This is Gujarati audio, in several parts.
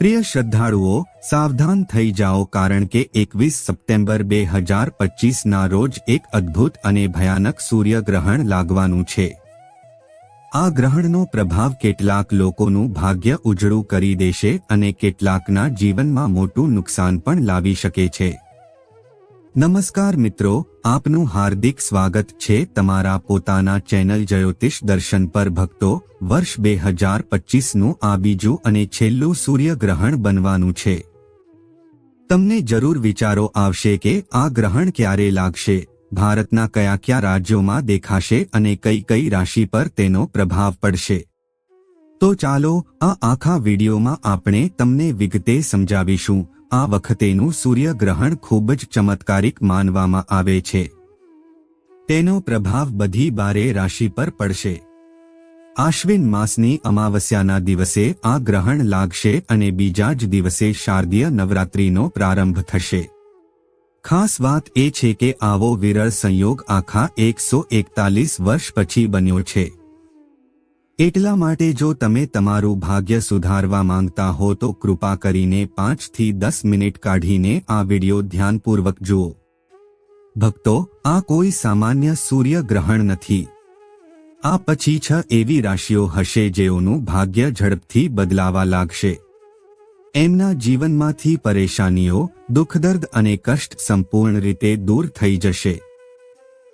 પ્રિય શ્રદ્ધાળુઓ, સાવધાન થઈ જાઓ કારણ કે એકવીસ સપ્ટેમ્બર બે હજાર પચીસના રોજ એક અદ્ભુત અને ભયાનક સૂર્યગ્રહણ લાગવાનું છે. આ ગ્રહણનો પ્રભાવ કેટલાક લોકોનું ભાગ્ય ઉજળું કરી દેશે અને કેટલાકના જીવનમાં મોટું નુકસાન પણ લાવી શકે છે. નમસ્કાર મિત્રો, આપનું હાર્દિક સ્વાગત છે તમારા પોતાના ચેનલ જ્યોતિષ દર્શન પર ભક્તો, વર્ષ બે હજાર પચીસનું આ બીજું અને છેલ્લું સૂર્યગ્રહણ બનવાનું છે. તમને જરૂર વિચારો આવશે કે આ ગ્રહણ ક્યારે લાગશે, ભારતના કયા કયા રાજ્યોમાં દેખાશે અને કઈ કઈ રાશિ પર તેનો પ્રભાવ પડશે. તો ચાલો, આ આખા વિડીયોમાં આપણે તમને વિગતે સમજાવીશું આ વખતેનું સૂર્યગ્રહણ ખૂબ જ ચમત્કારિક માનવામાં આવે છે. તેનો પ્રભાવ બધી બારે રાશિ પર પડશે. આશ્વિન માસની અમાવસ્યાના દિવસે આ ગ્રહણ લાગશે અને બીજા જ દિવસે શારદીય નવરાત્રિનો પ્રારંભ થશે. ખાસ વાત એ છે કે આવો વિરળ સંયોગ આખા એકસો એકતાલીસ વર્ષ પછી બન્યો છે. એટલા માટે જો તમે તમારું ભાગ્ય સુધારવા માંગતા હો તો કૃપા કરીને પાંચથી દસ મિનિટ કાઢીને આ વિડિયો ધ્યાનપૂર્વક જુઓ. ભક્તો, આ કોઈ સામાન્ય સૂર્યગ્રહણ નથી. આ પછી છ એવી રાશિઓ હશે જેઓનું ભાગ્ય ઝડપથી બદલાવા લાગશે. એમના જીવનમાંથી પરેશાનીઓ, દુઃખદર્દ અને કષ્ટ સંપૂર્ણ રીતે દૂર થઈ જશે.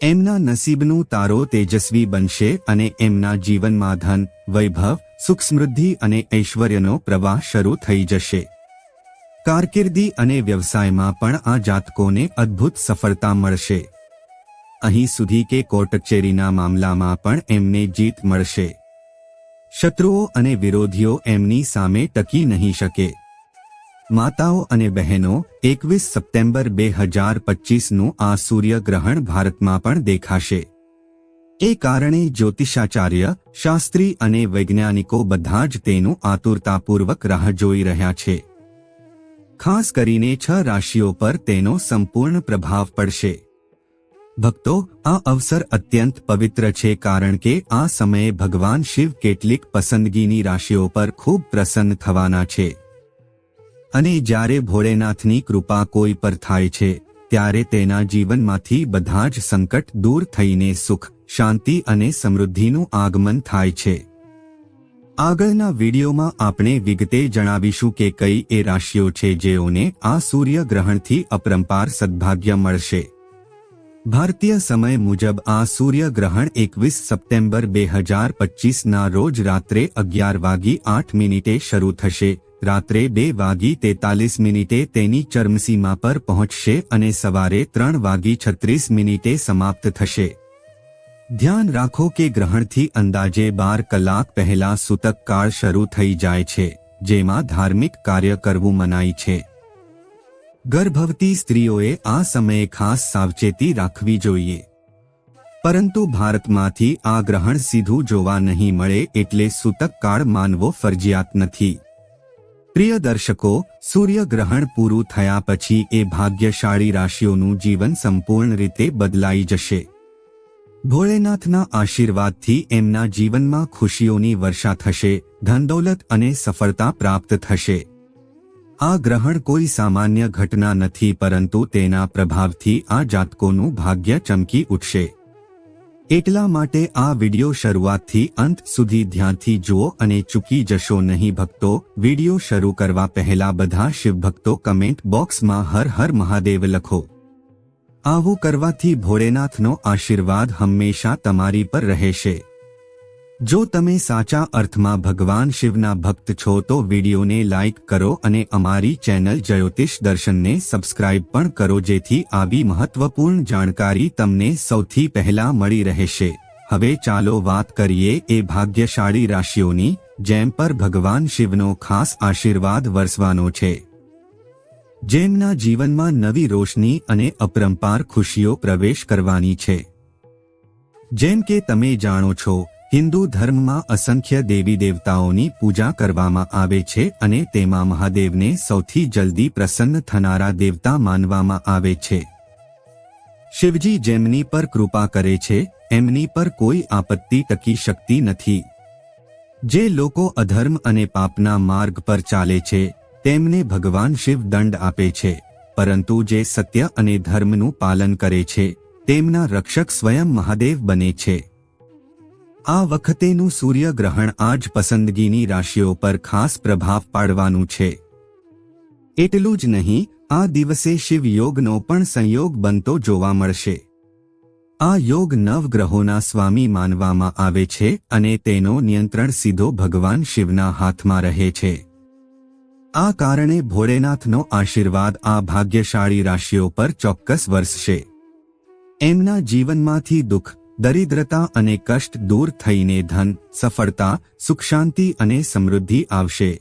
એમના નસીબનું તારો તેજસ્વી બનશે અને એમના જીવનમાં ધન, વૈભવ સુખ સમૃદ્ધિ અને ઐશ્વર્યનો પ્રવાહ શરૂ થઈ જશે. કારકિર્દી અને વ્યવસાયમાં પણ આ જાતકોને અદ્ભુત સફળતા મળશે. અહીં સુધી કે કોર્ટ કચેરીના મામલામાં પણ એમને જીત મળશે. શત્રુઓ અને વિરોધીઓ એમની સામે ટકી નહીં શકે. માતાઓ અને બહેનો, એકવીસ સપ્ટેમ્બર બે હજાર પચીસનું આ સૂર્યગ્રહણ ભારતમાં પણ દેખાશે. એ કારણે જ્યોતિષાચાર્ય, શાસ્ત્રી અને વૈજ્ઞાનિકો બધા જ તેનું આતુરતાપૂર્વક રાહ જોઈ રહ્યા છે. ખાસ કરીને છ રાશિઓ પર તેનો સંપૂર્ણ પ્રભાવ પડશે. ભક્તો, આ અવસર અત્યંત પવિત્ર છે કારણ કે આ સમયે ભગવાન શિવ કેટલીક પસંદગીની રાશિઓ પર ખૂબ પ્રસન્ન થવાના છે. અને જ્યારે ભોળેનાથની કૃપા કોઈ પર થાય છે, ત્યારે તેના જીવનમાંથી બધા જ સંકટ દૂર થઈને સુખ, શાંતિ અને સમૃદ્ધિનું આગમન થાય છે. આગળના વિડીયોમાં આપણે વિગતે જણાવીશું કે કઈ એ રાશિઓ છે જેઓને આ સૂર્યગ્રહણથી અપરંપાર સદભાગ્ય મળશે. ભારતીય સમય મુજબ આ સૂર્યગ્રહણ એકવીસ સપ્ટેમ્બર બે હજાર પચીસના રોજ રાત્રે અગિયાર વાગી આઠ મિનિટે શરૂ થશે રાત્રે બે વાગી તેતાલીસ મિનિટે તેની ચરમસીમા પર પહોંચશે અને સવારે ત્રણ વાગી છત્રીસ મિનિટે સમાપ્ત થશે. ધ્યાન રાખો કે ગ્રહણથી અંદાજે બાર કલાક પહેલા સૂતક કાળ શરૂ થઈ જાય છે, જેમાં ધાર્મિક કાર્ય કરવું મનાય છે. ગર્ભવતી સ્ત્રીઓએ આ સમયે ખાસ સાવચેતી રાખવી જોઈએ. પરંતુ ભારતમાંથી આ ગ્રહણ સીધું જોવા નહીં મળે એટલે સૂતક કાળ માનવો ફરજિયાત નથી. પ્રિય દર્શકો, સૂર્યગ્રહણ પૂરું થયા પછી એ ભાગ્યશાળી રાશિઓનું જીવન સંપૂર્ણ રીતે બદલાઈ જશે. ભોળેનાથના આશીર્વાદથી એમના જીવનમાં ખુશીઓની વર્ષા થશે, ધનદૌલત અને સફળતા પ્રાપ્ત થશે. આ ગ્રહણ કોઈ સામાન્ય ઘટના નથી પરંતુ તેના પ્રભાવથી આ જાતકોનું ભાગ્ય ચમકી ઉઠશે. એટલા માટે આ વિડિયો શરૂઆતથી અંત સુધી ધ્યાનથી જુઓ અને ચૂકી જશો નહીં ભક્તો. વિડિયો શરૂ કરવા પહેલા બધા શિવભક્તો કમેન્ટ બોક્સમાં હર હર મહાદેવ લખો. આવું કરવાથી ભોળેનાથનો આશીર્વાદ હંમેશા તમારી પર રહેશે. જો તમે સાચા અર્થમાં ભગવાન શિવના ભક્ત છો તો વિડીયોને લાઇક કરો અને અમારી ચેનલ જ્યોતિષ દર્શનને સબસ્ક્રાઇબ પણ કરો જેથી આવી મહત્વપૂર્ણ જાણકારી તમને સૌથી પહેલા મળી રહેશે. હવે ચાલો વાત કરીએ એ ભાગ્યશાળી રાશિઓની, જેમ પર ભગવાન શિવનો ખાસ આશીર્વાદ વરસવાનો છે. જેમના જીવનમાં નવી રોશની અને અપરંપાર ખુશીઓ પ્રવેશ કરવાની છે. જેમ કે તમે જાણો છો હિન્દુ ધર્મમાં અસંખ્ય દેવી દેવતાઓની પૂજા કરવામાં આવે છે અને તેમાં મહાદેવને સૌથી જલ્દી પ્રસન્ન થનારા દેવતા માનવામાં આવે છે. શિવજી જેમની પર કૃપા કરે છે, એમની પર કોઈ આપત્તિ ટકી શકતી નથી. જે લોકો અધર્મ અને પાપના માર્ગ પર ચાલે છે, તેમને ભગવાન શિવ દંડ આપે છે, પરંતુ જે સત્ય અને ધર્મનું પાલન કરે છે, તેમના રક્ષક સ્વયં મહાદેવ બને છે. આ વખતેનું સૂર્યગ્રહણ આજ પસંદગીની રાશિઓ પર ખાસ પ્રભાવ પાડવાનું છે. એટલું જ નહીં, આ દિવસે શિવ યોગનો પણ સંયોગ બનતો જોવા મળશે. આ યોગ નવગ્રહોના સ્વામી માનવામાં આવે છે અને તેનો નિયંત્રણ સીધો ભગવાન શિવના હાથમાં રહે છે. આ કારણે ભોળેનાથનો આશીર્વાદ આ ભાગ્યશાળી રાશિઓ પર ચોક્કસ વરસશે. એમના જીવનમાંથી દુઃખ દરિદ્રતા અને કષ્ટ દૂર થઈને ધન, સફળતા સુખ શાંતિ અને સમૃદ્ધિ આવશે.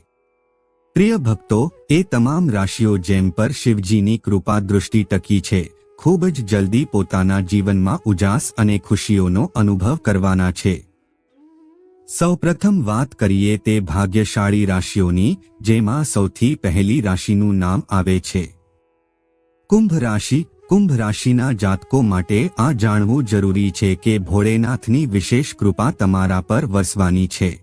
પ્રિય ભક્તો, એ તમામ રાશિઓ જેમ પર શિવજીની કૃપા દૃષ્ટિ ટકી છે, ખૂબ જ જલ્દી પોતાના જીવનમાં ઉજાસ અને ખુશીઓનો અનુભવ કરવાના છે. સૌપ્રથમ વાત કરીએ તે ભાગ્યશાળી રાશિઓની, જેમાં સૌથી પહેલી રાશિનું નામ આવે છે. કુંભ રાશિ કુંભ રાશિના જાતકો માટે આ જાણવું જરૂરી છે કે ભોળેનાથની વિશેષ કૃપા તમારા પર વસવાની છે.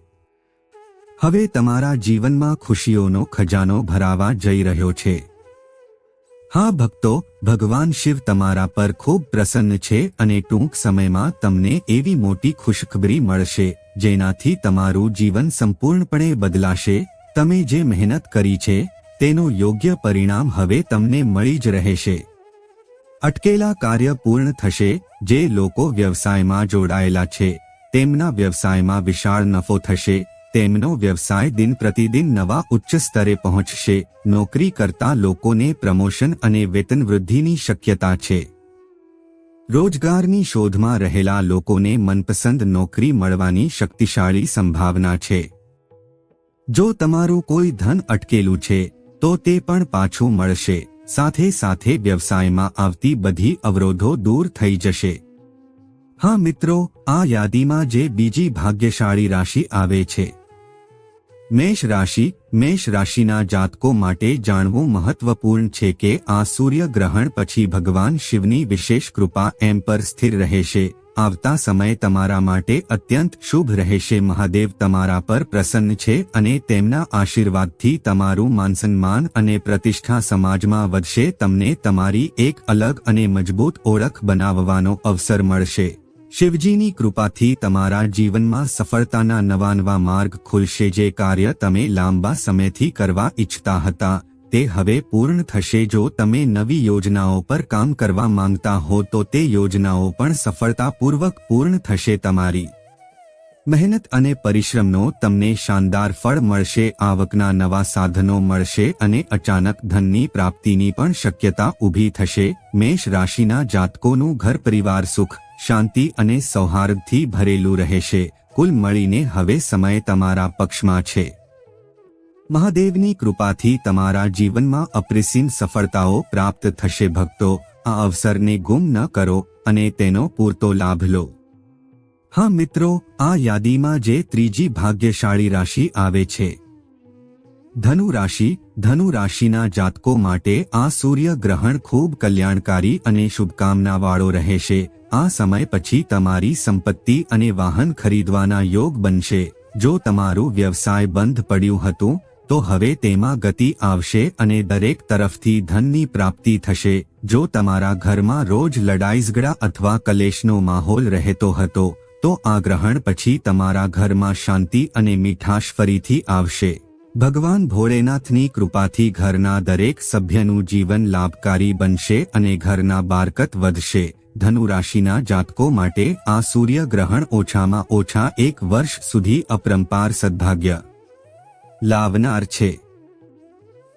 હવે તમારા જીવનમાં ખુશીઓનો ખજાનો ભરાવા જઈ રહ્યો છે. હા ભક્તો, ભગવાન શિવ તમારા પર ખૂબ પ્રસન્ન છે અને ટૂંક સમયમાં તમને એવી મોટી ખુશખબરી મળશે, જેનાથી તમારું જીવન સંપૂર્ણપણે બદલાશે, તમે જે મહેનત કરી છે, તેનું યોગ્ય પરિણામ હવે તમને મળી જ રહેશે. અટકેલા કાર્ય પૂર્ણ થશે, જે લોકો વ્યવસાયમાં જોડાયેલા છે, તેમના વ્યવસાયમાં વિશાળ નફો થશે, તેમનો વ્યવસાય દિન પ્રતિદિન નવા ઉચ્ચ સ્તરે પહોંચશે, નોકરી કરતા લોકોને પ્રમોશન અને વેતન વૃદ્ધિની શક્યતા છે. રોજગારની શોધમાં રહેલા લોકોને મનપસંદ નોકરી મળવાની શક્તિશાળી સંભાવના છે. જો તમારું કોઈ ધન અટકેલું છે, તો તે પણ પાછું મળશે. સાથે સાથે વ્યવસાયમાં આવતી બધી અવરોધો દૂર થઈ જશે. હા મિત્રો, આ યાદીમાં જે બીજી ભાગ્યશાળી રાશિ આવે છે. મેષ રાશિ, મેષ રાશિના જાતકો માટે જાણવું મહત્વપૂર્ણ છે કે આ સૂર્યગ્રહણ પછી ભગવાન શિવની વિશેષ કૃપા એમ પર સ્થિર રહેશે. આવતા સમય તમારા માટે અત્યંત શુભ રહેશે. મહાદેવ તમારા પર પ્રસન્ન છે અને તેમના આશીર્વાદથી તમારું માનસન્માન અને પ્રતિષ્ઠા સમાજમાં વધશે. તમને તમારી એક અલગ અને મજબૂત ઓળખ બનાવવાનો અવસર મળશે. શિવજીની કૃપાથી તમારા જીવનમાં સફળતાના નવા નવા માર્ગ ખુલશે. જે કાર્ય તમે લાંબા સમયથી કરવા ઈચ્છતા હતા. તે હવે પૂર્ણ થશે. જો તમે નવી યોજનાઓ પર કામ કરવા માંગતા હો, તો તે યોજનાઓ પણ સફળતાપૂર્વક પૂર્ણ થશે. તમારી મહેનત અને પરિશ્રમનો તમને શાનદાર ફળ મળશે. આવકના નવા સાધનો મળશે અને અચાનક ધનની પ્રાપ્તિની પણ શક્યતા ઊભી થશે. મેષ રાશિના જાતકોનું ઘર પરિવાર સુખ, શાંતિ અને સૌહાર્દથી ભરેલું રહેશે. કુલ મળીને હવે સમય તમારા પક્ષમાં છે. મહાદેવની કૃપાથી તમારા જીવનમાં અપ્રિસીમ સફળતાઓ પ્રાપ્ત થશે ભક્તો. આ અવસરને ગુમ ન કરો અને તેનો પૂરતો લાભ લો. હા મિત્રો, આ યાદીમાં જે ત્રીજી ભાગ્યશાળી રાશિ આવે છે. ધનુ રાશિ, ધનુ રાશિના જાતકો માટે આ સૂર્ય ગ્રહણ ખૂબ કલ્યાણકારી અને શુભકામનાવાળો રહેશે. આ સમય પછી તમારી સંપત્તિ અને વાહન ખરીદવાના યોગ બનશે. જો તમારું વ્યવસાય બંધ પડ્યું હતું તો હવે તેમાં ગતિ આવશે અને દરેક તરફથી ધનની પ્રાપ્તિ થશે. જો તમારા ઘરમાં રોજ લડાઈઝગડા અથવા કલેશનો માહોલ રહેતો હતો, તો આ ગ્રહણ પછી તમારા ઘરમાં શાંતિ અને મીઠાશ ફરીથી આવશે. ભગવાન ભોળેનાથની કૃપાથી ઘરના દરેક સભ્યનું જીવન લાભકારી બનશે અને ઘરના બારકત વધશે. ધનુ રાશિના જાતકો માટે આ સૂર્યગ્રહણ ઓછામાં ઓછા એક વર્ષ સુધી અપરંપાર સદભાગ્ય. લાવનાર છે.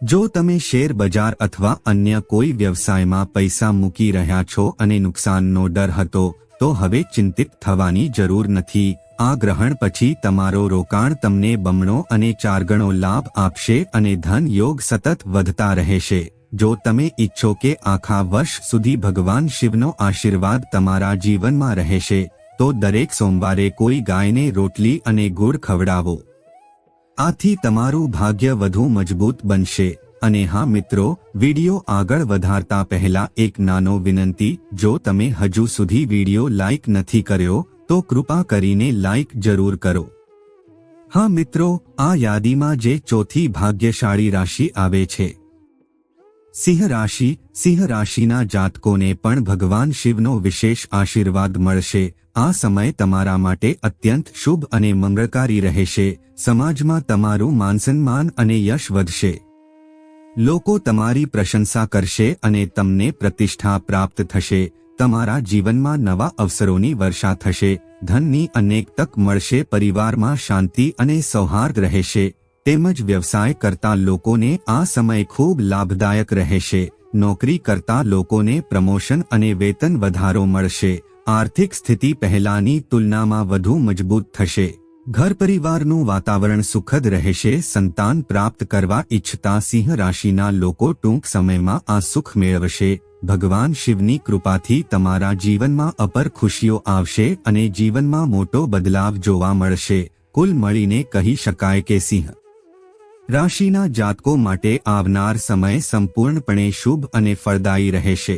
જો તમે શેર બજાર અથવા અન્ય કોઈ વ્યવસાયમાં પૈસા મૂકી રહ્યા છો અને નુકસાનનો ડર હતો, તો હવે ચિંતિત થવાની જરૂર નથી. આ ગ્રહણ પછી તમારો રોકાણ તમને બમણો અને ચારગણો લાભ આપશે અને ધન યોગ સતત વધતા રહેશે. જો તમે ઈચ્છો કે આખા વર્ષ સુધી ભગવાન શિવનો આશીર્વાદ તમારા જીવનમાં રહેશે, તો દરેક સોમવારે કોઈ ગાયને રોટલી અને ગુડ ખવડાવો. આથી તમારું ભાગ્ય વધુ મજબૂત બનશે. અને હા મિત્રો, વિડિયો આગળ વધારતા પહેલા એક નાનો વિનંતી, જો તમે હજુ સુધી વિડિયો લાઇક નથી કર્યો, તો કૃપા કરીને લાઇક જરૂર કરો. હા મિત્રો, આ યાદીમાં જે ચોથી ભાગ્યશાળી રાશિ આવે છે. સિંહ રાશિ સિંહ રાશિના જાતકોને પણ ભગવાન શિવનો વિશેષ આશીર્વાદ મળશે. આ સમય તમારા માટે અત્યંત શુભ અને મંગળકારી રહેશે. સમાજમાં તમારું માનસન્માન અને યશ વધશે. લોકો તમારી પ્રશંસા કરશે અને તમને પ્રતિષ્ઠા પ્રાપ્ત થશે. તમારા જીવનમાં નવા અવસરોની વર્ષા થશે. ધનની અનેક તક મળશે, પરિવારમાં શાંતિ અને સૌહાર્દ રહેશે. તેમજ વ્યવસાય કરતા લોકોને આ સમય ખૂબ લાભદાયક રહેશે. નોકરી કરતા લોકોને પ્રમોશન અને વેતન વધારો મળશે. આર્થિક સ્થિતિ પહેલાની તુલનામાં વધુ મજબૂત થશે. ઘર પરિવારનું વાતાવરણ સુખદ રહેશે. સંતાન પ્રાપ્ત કરવા ઈચ્છતા સિંહ રાશિના લોકો ટૂંક સમયમાં આ સુખ મેળવશે. ભગવાન શિવની કૃપાથી તમારા જીવનમાં અપર ખુશીઓ આવશે અને જીવનમાં મોટો બદલાવ જોવા મળશે. કુલ મળીને કહી શકાય કે સિંહ રાશિના જાતકો માટે આવનાર સમય સંપૂર્ણપણે શુભ અને ફળદાયી રહેશે.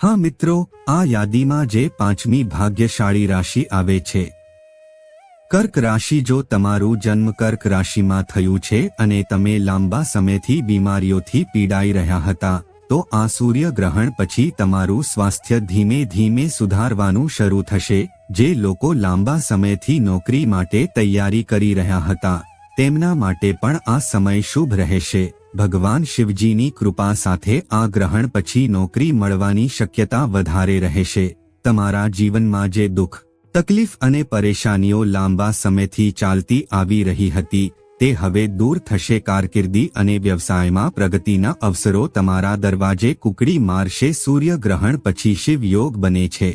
હા મિત્રો, આ યાદીમાં જે પાંચમી ભાગ્યશાળી રાશિ આવે છે. કર્ક રાશિ જો તમારું જન્મ કર્ક રાશિમાં થયું છે અને તમે લાંબા સમયથી બીમારીઓથી પીડાઈ રહ્યા હતા, તો આ સૂર્યગ્રહણ પછી તમારું સ્વાસ્થ્ય ધીમે ધીમે સુધારવાનું શરૂ થશે, જે લોકો લાંબા સમયથી નોકરી માટે તૈયારી કરી રહ્યા હતા. તેમના માટે પણ આ સમય શુભ રહેશે. ભગવાન શિવજીની કૃપા સાથે આ ગ્રહણ પછી નોકરી મળવાની શક્યતા વધારે રહેશે. તમારા જીવનમાં જે દુઃખ, તકલીફ અને પરેશાનીઓ લાંબા સમયથી ચાલતી આવી રહી હતી, તે હવે દૂર થશે. કારકિર્દી અને વ્યવસાયમાં પ્રગતિના અવસરો તમારા દરવાજે કુકડી મારશે. સૂર્યગ્રહણ પછી શિવ યોગ બને છે.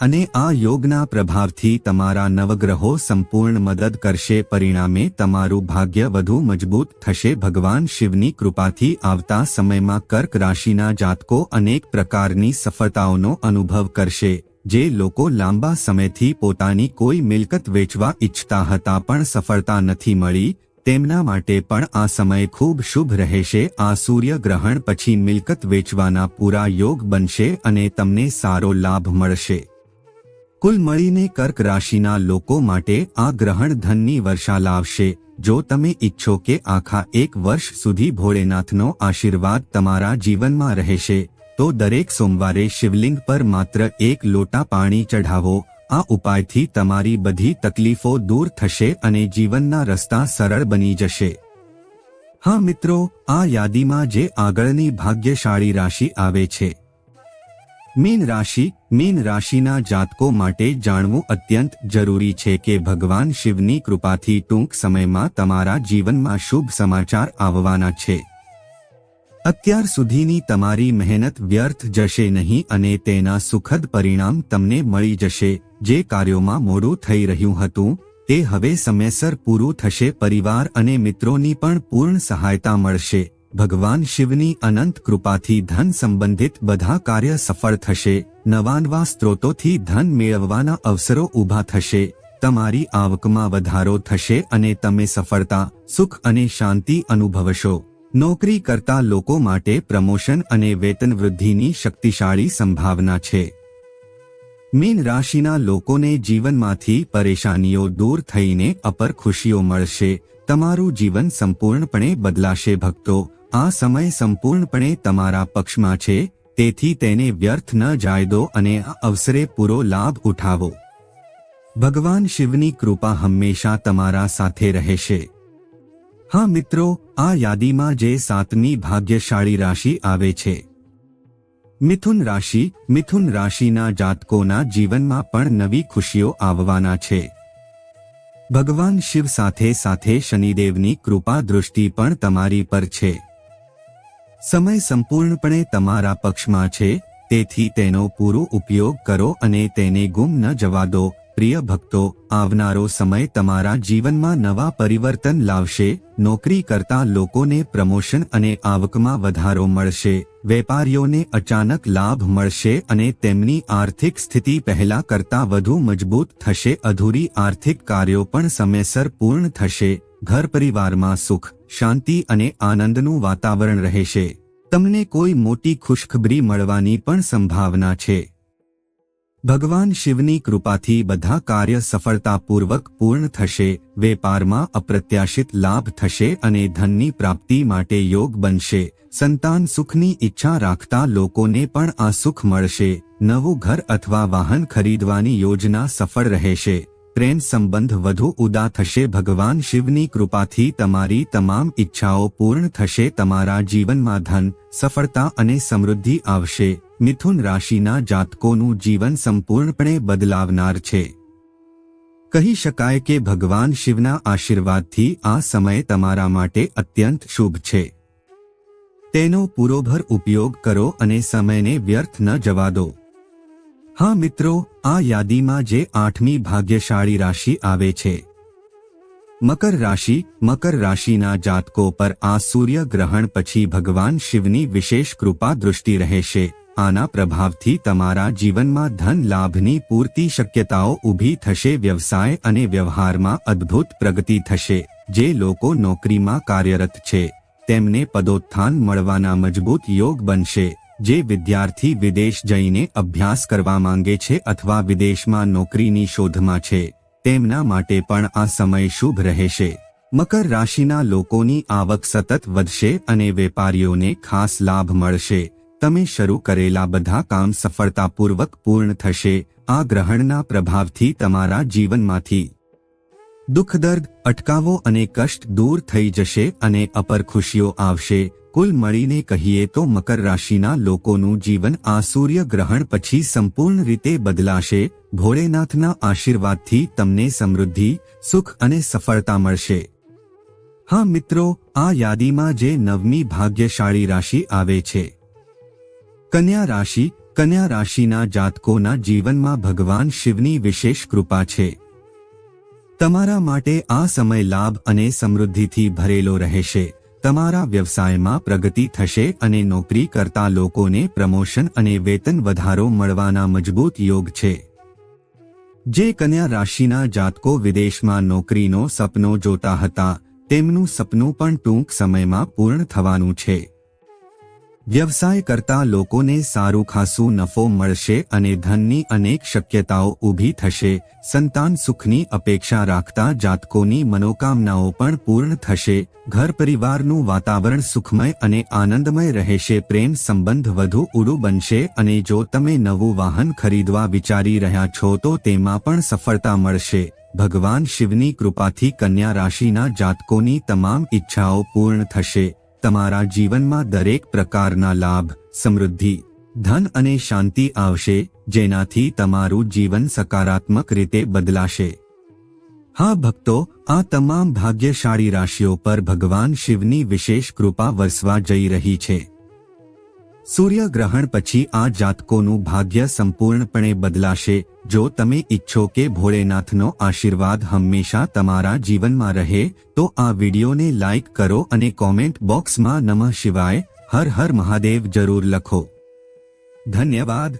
અને આ યોગના પ્રભાવથી તમારા નવગ્રહો સંપૂર્ણ મદદ કરશે. પરિણામે તમારું ભાગ્ય વધુ મજબૂત થશે. ભગવાન શિવની કૃપાથી આવતા સમયમાં કર્ક રાશિના જાતકો અનેક પ્રકારની સફળતાઓનો અનુભવ કરશે. જે લોકો લાંબા સમયથી પોતાની કોઈ મિલકત વેચવા ઈચ્છતા હતા પણ સફળતા નથી મળી. તેમના માટે પણ આ સમય ખૂબ શુભ રહેશે. આ સૂર્યગ્રહણ પછી મિલકત વેચવાના પૂરા યોગ બનશે અને તમને સારો લાભ મળશે. કુલ મળીને કર્ક રાશિના લોકો માટે આ ગ્રહણ ધનની વર્ષા લાવશે. જો તમે ઈચ્છો કે આખા એક વર્ષ સુધી ભોળેનાથનો આશીર્વાદ તમારા જીવનમાં રહેશે, તો દરેક સોમવારે શિવલિંગ પર માત્ર એક લોટા પાણી ચઢાવો. આ ઉપાયથી તમારી બધી તકલીફો દૂર થશે અને જીવનના રસ્તા સરળ બની જશે. હા મિત્રો, આ યાદીમાં જે આગળની ભાગ્યશાળી રાશિ આવે છે. મીન રાશિ, મીન રાશિના જાતકો માટે જાણવું અત્યંત જરૂરી છે કે ભગવાન શિવની કૃપાથી ટૂંક સમયમાં તમારા જીવનમાં શુભ સમાચાર આવવાના છે. અત્યાર સુધીની તમારી મહેનત વ્યર્થ જશે નહીં અને તેના સુખદ પરિણામ તમને મળી જશે. જે કાર્યોમાં મોડું થઈ રહ્યું હતું, તે હવે સમયસર પૂરું થશે, પરિવાર અને મિત્રોની પણ પૂર્ણ સહાયતા મળશે. ભગવાન શિવની અનંત કૃપાથી ધન સંબંધિત બધા કાર્ય સફળ થશે. નવા નવા સ્ત્રોતોથી ધન મેળવવાના અવસરો ઊભા થશે. તમારી આવકમાં વધારો થશે અને તમે સફળતા, સુખ અને શાંતિ અનુભવશો. નોકરી કરતા લોકો માટે પ્રમોશન અને વેતન વૃદ્ધિની શક્તિશાળી સંભાવના છે. મીન રાશિના લોકોને જીવનમાંથી પરેશાનીઓ દૂર થઈને અપર ખુશીઓ મળશે. તમારું જીવન સંપૂર્ણપણે બદલાશે ભક્તો આ સમય સંપૂર્ણપણે તમારા પક્ષમાં છે, તેથી તેને વ્યર્થ ન જાય દો અને અવસરે પૂરો લાભ ઉઠાવો. ભગવાન શિવની કૃપા હંમેશા તમારા સાથે રહેશે. હા મિત્રો, આ યાદીમાં જે સાતની ભાગ્યશાળી રાશિ આવે છે. મિથુન રાશિ, મિથુન રાશિના જાતકોના જીવનમાં પણ નવી ખુશીઓ આવવાના છે. ભગવાન શિવ સાથે સાથે શનિદેવની કૃપા દૃષ્ટિ પણ તમારી પર છે. સમય સંપૂર્ણપણે તમારા પક્ષમાં છે, તેથી તેનો પૂરો ઉપયોગ કરો અને તેને ગુમ ન જવા દો. પ્રિય ભક્તો, આવનારો સમય તમારા જીવનમાં નવા પરિવર્તન લાવશે, નોકરી કરતા લોકોને પ્રમોશન અને આવકમાં વધારો મળશે, વેપારીઓને અચાનક લાભ મળશે અને તેમની આર્થિક સ્થિતિ પહેલા કરતા વધુ મજબૂત થશે. અધૂરી આર્થિક કાર્યો પણ સમયસર પૂર્ણ થશે. ઘર પરિવારમાં સુખ. શાંતિ અને આનંદનું વાતાવરણ રહેશે. તમને કોઈ મોટી ખુશખબરી મળવાની પણ સંભાવના છે. ભગવાન શિવની કૃપાથી બધા કાર્ય સફળતાપૂર્વક પૂર્ણ થશે, વેપારમાં અપ્રત્યાશિત લાભ થશે અને ધનની પ્રાપ્તિ માટે યોગ બનશે. સંતાન સુખની ઈચ્છા રાખતા લોકોને પણ આ સુખ મળશે. નવું ઘર અથવા વાહન ખરીદવાની યોજના સફળ રહેશે. પ્રેમ સંબંધ વધુ ઉદા થશે. ભગવાન શિવની કૃપાથી તમારી તમામ ઈચ્છાઓ પૂર્ણ થશે. તમારા જીવનમાં ધન, સફળતા અને સમૃદ્ધિ આવશે. મિથુન રાશિના જાતકોનું જીવન સંપૂર્ણપણે બદલાવનાર છે. કહી શકાય કે ભગવાન શિવના આશીર્વાદથી આ સમય તમારા માટે અત્યંત શુભ છે. તેનો પૂરોભર ઉપયોગ કરો અને સમયને વ્યર્થ ન જવા દો. હા મિત્રો, આ યાદીમાં જે આઠમી ભાગ્યશાળી રાશિ આવે છે. મકર રાશિ, મકર રાશિના જાતકો પર આ સૂર્ય ગ્રહણ પછી ભગવાન શિવની વિશેષ કૃપા દૃષ્ટિ રહેશે. આના પ્રભાવથી તમારા જીવનમાં ધન લાભની પૂરતી શક્યતાઓ ઊભી થશે, વ્યવસાય અને વ્યવહારમાં અદ્ભુત પ્રગતિ થશે. જે લોકો નોકરીમાં કાર્યરત છે, તેમને પદોત્થાન મળવાના મજબૂત યોગ બનશે. જે વિદ્યાર્થી વિદેશ જઈને અભ્યાસ કરવા માંગે છે અથવા વિદેશમાં નોકરીની શોધમાં છે, તેમના માટે પણ આ સમય શુભ રહેશે. મકર રાશિના લોકોની આવક સતત વધશે અને વેપારીઓને ખાસ લાભ મળશે. તમે શરૂ કરેલા બધા કામ સફળતાપૂર્વક પૂર્ણ થશે. આ ગ્રહણના પ્રભાવથી તમારા જીવનમાંથી દુઃખ, દર્દ, અટકાવો અને કષ્ટ દૂર થઈ જશે અને અપર ખુશીઓ આવશે. કુલ મળીને કહીએ તો મકર રાશિના લોકોનું જીવન આ સૂર્ય ગ્રહણ પછી સંપૂર્ણ રીતે બદલાશે. ભોળેનાથના આશીર્વાદથી તમને સમૃદ્ધિ, સુખ અને સફળતા મળશે. હા મિત્રો, આ યાદીમાં જે નવમી ભાગ્યશાળી રાશિ આવે છે. કન્યા રાશિ, કન્યા રાશિના જાતકોના જીવનમાં ભગવાન શિવની વિશેષ કૃપા છે. તમારા માટે આ સમય લાભ અને સમૃદ્ધિથી ભરેલો રહેશે. તમારા વ્યવસાયમાં પ્રગતિ થશે અને નોકરી કરતા લોકોને પ્રમોશન અને વેતન વધારો મળવાના મજબૂત યોગ છે. જે કન્યા રાશિના જાતકો વિદેશમાં નોકરીનો સપનો જોતા હતા, તેમનું સપનું પણ ટૂંક સમયમાં પૂર્ણ થવાનું છે. વ્યવસાય કરતા લોકોને સારું ખાસું નફો મળશે અને ધનની અનેક શક્યતાઓ ઊભી થશે. સંતાન સુખની અપેક્ષા રાખતા જાતકોની મનોકામનાઓ પણ પૂર્ણ થશે. ઘર પરિવારનું વાતાવરણ સુખમય અને આનંદમય રહેશે. પ્રેમ સંબંધ વધુ ઊડું બનશે અને જો તમે નવું વાહન ખરીદવા વિચારી રહ્યા છો તો તેમાં પણ સફળતા મળશે. ભગવાન શિવની કૃપાથી કન્યા રાશિના જાતકોની તમામ ઈચ્છાઓ પૂર્ણ થશે. તમારા જીવનમાં દરેક પ્રકારના લાભ, સમૃદ્ધિ, ધન અને શાંતિ આવશે, જેનાથી તમારું જીવન સકારાત્મક રીતે બદલાશે. હા ભક્તો, આ તમામ ભાગ્યશાળી રાશિઓ પર ભગવાન શિવની વિશેષ કૃપા વરસવા જઈ રહી છે. સૂર્યગ્રહણ પછી આ જાતકોનું ભાગ્ય સંપૂર્ણપણે બદલાશે. જો તમે ઈચ્છો કે ભોળેનાથનો આશીર્વાદ હંમેશા તમારા જીવનમાં રહે, તો આ વિડીયોને લાઇક કરો અને કોમેન્ટ બોક્સમાં નમઃ શિવાય. હર હર મહાદેવ જરૂર લખો. ધન્યવાદ.